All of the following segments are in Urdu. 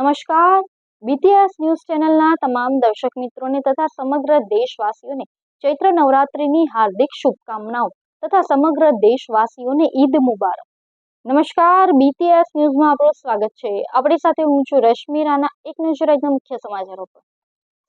નમસ્કાર. બીટીએસ ન્યૂઝ ચેનલના તમામ દર્શક મિત્રોને તથા સમગ્ર દેશવાસીઓને ચૈત્ર નવરાત્રિની હાર્દિક શુભકામનાઓ તથા સમગ્ર દેશવાસીઓને ઈદ મુબારક. નમસ્કાર. બીટીએસ ન્યૂઝમાં આપણું સ્વાગત છે. આપણી સાથે હું છું રશ્મિ એક નજર આજના મુખ્ય સમાચારો પર.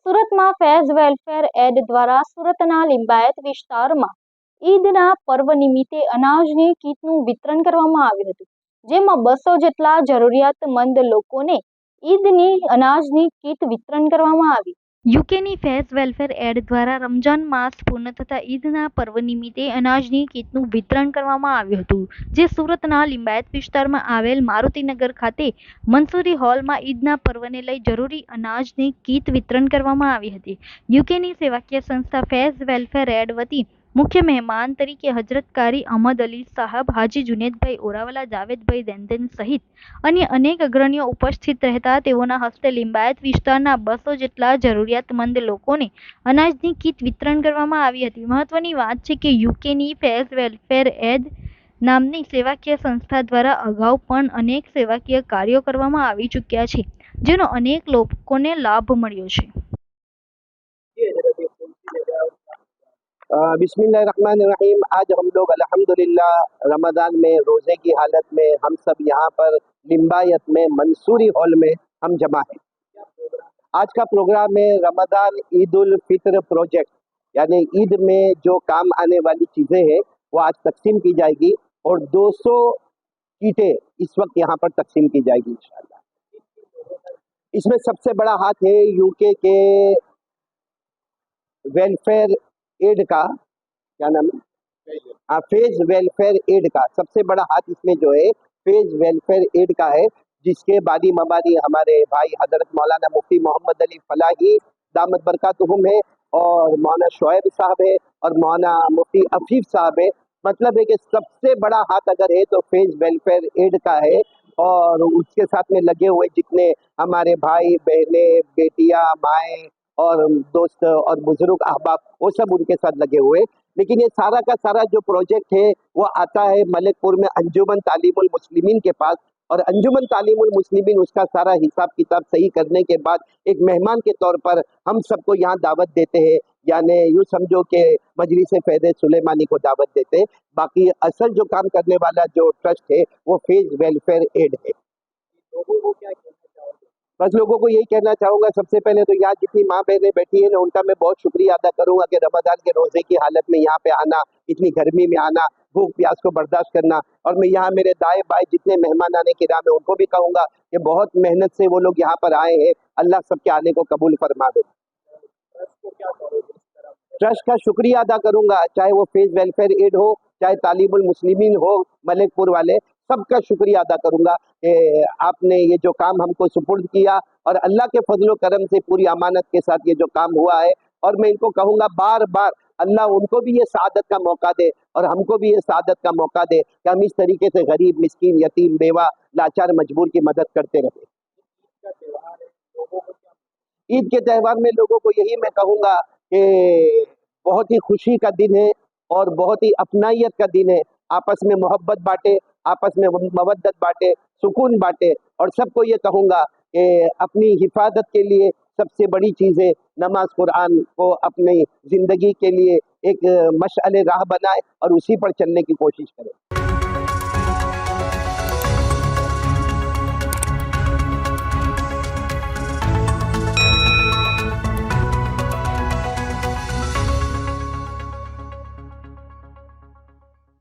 સુરતમાં ફેઝ વેલફેર એડ દ્વારા સુરતના લિંબાયત વિસ્તારમાં ઈદના પર્વ નિમિત્તે અનાજની કીટનું વિતરણ કરવામાં આવ્યું હતું, જેમાં બસો જેટલા જરૂરિયાતમંદ લોકોને ઈદની અનાજની કીટ વિતરણ કરવામાં આવી. યુકેની ફેસ વેલફેર એડ દ્વારા રમજાન માસ પૂર્ણ થતાં ઈદના પર્વ નિમિત્તે અનાજની કીટનું વિતરણ કરવામાં આવ્યું હતું, જે સુરતના લિંબાયત વિસ્તારમાં આવેલ મારુતિનગર ખાતે મંસૂરી હોલમાં ઈદના પર્વને લઈ જરૂરી અનાજની કીટ વિતરણ કરવામાં આવી હતી. યુકેની સેવાકીય સંસ્થા ફેઝ વેલફેર એડ વતી મુખ્ય મહેમાન તરીકે હજરત કારી અહમદ અલી સાહબ, હાજી જુનેદભાઈ ઓરાવલા, જાવેદભાઈ દેનદેન સહિત અન્ય અનેક અગ્રણીઓ ઉપસ્થિત રહેતા તેઓના હસ્તે લિંબાયત વિસ્તારના બસો જેટલા જરૂરિયાતમંદ લોકોને અનાજની કીટ વિતરણ કરવામાં આવી હતી. મહત્વની વાત છે કે યુકેની ફેઝ વેલફેર એડ નામની સેવાકીય સંસ્થા દ્વારા અગાઉ પણ અનેક સેવાકીય કાર્યો કરવામાં આવી ચૂક્યા છે, જેનો અનેક લોકોને લાભ મળ્યો છે. بسم اللہ الرحمن الرحیم۔ آج ہم لوگ الحمدللہ رمضان میں، روزے کی حالت میں ہم سب یہاں پر لمبایت میں منصوری ہال میں ہم جمع ہیں۔ آج کا پروگرام ہے رمضان عید الفطر پروجیکٹ۔ یعنی عید میں جو کام آنے والی چیزیں ہیں، وہ آج تقسیم کی جائے گی اور دو سو کیٹیں اس وقت یہاں پر تقسیم کی جائے گی انشاءاللہ۔ اس میں سب سے بڑا ہاتھ ہے یو کے کے ویلفیئر ایڈ کا، کیا نام ہے؟ فیز ویلفیئر ایڈ کا۔ سب سے بڑا ہاتھ اس میں جو ہے فیز ویلفیئر ایڈ کا ہے، جس کے بادی مبادی ہمارے بھائی حضرت مولانا مفتی محمد علی فلاحی دامت برکاتہم ہے اور مولانا شعیب صاحب ہے اور مولانا مفتی عفیف صاحب ہے مطلب ہے کہ سب سے بڑا ہاتھ اگر ہے تو فیز ویلفیئر ایڈ کا ہے، اور اس کے ساتھ میں لگے ہوئے جتنے ہمارے بھائی، بہنیں، بیٹیاں، مائیں اور دوست اور بزرگ احباب وہ سب ان کے ساتھ لگے ہوئے۔ لیکن یہ سارا کا سارا جو پروجیکٹ ہے، وہ آتا ہے ملک پور میں انجمن تعلیم المسلمین کے پاس۔ اور انجمن تعلیم المسلمین اس کا سارا حساب کتاب صحیح کرنے کے بعد ایک مہمان کے طور پر ہم سب کو یہاں دعوت دیتے ہیں۔ یعنی یوں سمجھو کہ مجلس فیض سلیمانی کو دعوت دیتے ہیں۔ باقی اصل جو کام کرنے والا جو ٹرسٹ ہے، وہ فیز ویلفیئر ایڈ ہے۔ بس لوگوں کو یہی کہنا چاہوں گا، سب سے پہلے تو یہاں جتنی ماں بہنیں بیٹھی ہیں ان کا میں بہت شکریہ ادا کروں گا کہ رمضان کے روزے کی حالت میں یہاں پہ آنا، اتنی گرمی میں آنا، بھوک پیاس کو برداشت کرنا۔ اور میں یہاں میرے دائیں بائیں جتنے مہمان آنے کے راہ میں، ان کو بھی کہوں گا کہ بہت محنت سے وہ لوگ یہاں پر آئے ہیں۔ اللہ سب کے آنے کو قبول فرما دے۔ ٹرسٹ کا شکریہ ادا کروں گا، چاہے وہ فیس ویلفیئر ایڈ ہو، چاہے طالب المسلمین ہو، ملک پور والے۔ سب کا شکریہ ادا کروں گا۔ کہ آپ نے یہ جو کام ہم کو سپرد کیا اور اللہ کے فضل و کرم سے پوری امانت کے ساتھ یہ جو کام ہوا ہے، اور میں ان کو کہوں گا بار بار، اللہ ان کو بھی یہ سعادت کا موقع دے اور ہم کو بھی یہ سعادت کا موقع دے کہ ہم اس طریقے سے غریب، مسکین، یتیم، بیوہ، لاچار، مجبور کی مدد کرتے رہے۔ عید کے تہوار میں لوگوں کو یہی میں کہوں گا کہ بہت ہی خوشی کا دن ہے اور بہت ہی اپنائیت کا دن ہے۔ آپس میں محبت بانٹے آپس میں مودت بانٹے، سکون بانٹے اور سب کو یہ کہوں گا کہ اپنی حفاظت کے لیے سب سے بڑی چیز ہے نماز قرآن کو اپنی زندگی کے لیے ایک مشعل راہ بنائے اور اسی پر چلنے کی کوشش کرے۔